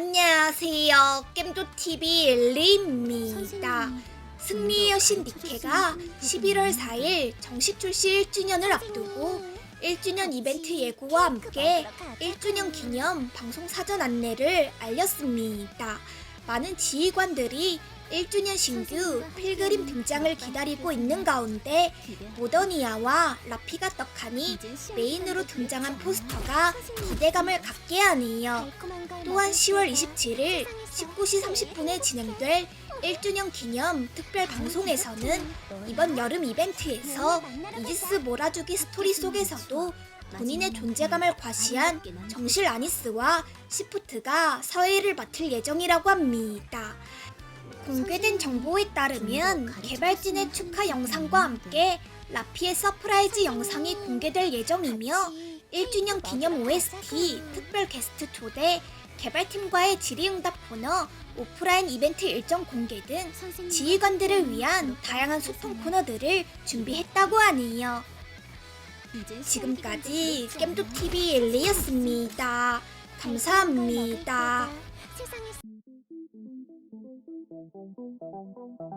안녕하세요. 겜도TV 엘리입니다. 승리의 여신 니케가 11월 4일 정식 출시 1주년을 앞두고 1주년 이벤트 예고와 함께 1주년 기념 방송 사전 안내를 알렸습니다. 많은 지휘관들이 1주년 신규 필그림 등장을 기다리고 있는 가운데 모더니아와 라피가 떡하니 메인으로 등장한 포스터가 기대감을 갖게 하네요. 또한 10월 27일 19시 30분에 진행될 1주년 기념 특별 방송에서는 이번 여름 이벤트에서 이지스 몰아주기 스토리 속에서도 본인의 존재감을 과시한 정실 아니스와 시프트가 서해를 맡을 예정이라고 합니다. 공개된 정보에 따르면 개발진의 축하 영상과 함께 라피의 서프라이즈 영상이 공개될 예정이며 1주년 기념 OST 특별 게스트 초대 개발팀과의 질의응답 코너 오프라인 이벤트 일정 공개 등 지휘관들을 위한 다양한 소통 코너들을 준비했다고 하네요. 지금까지 겜도TV 엘리였습니다. 감사합니다. Thank you.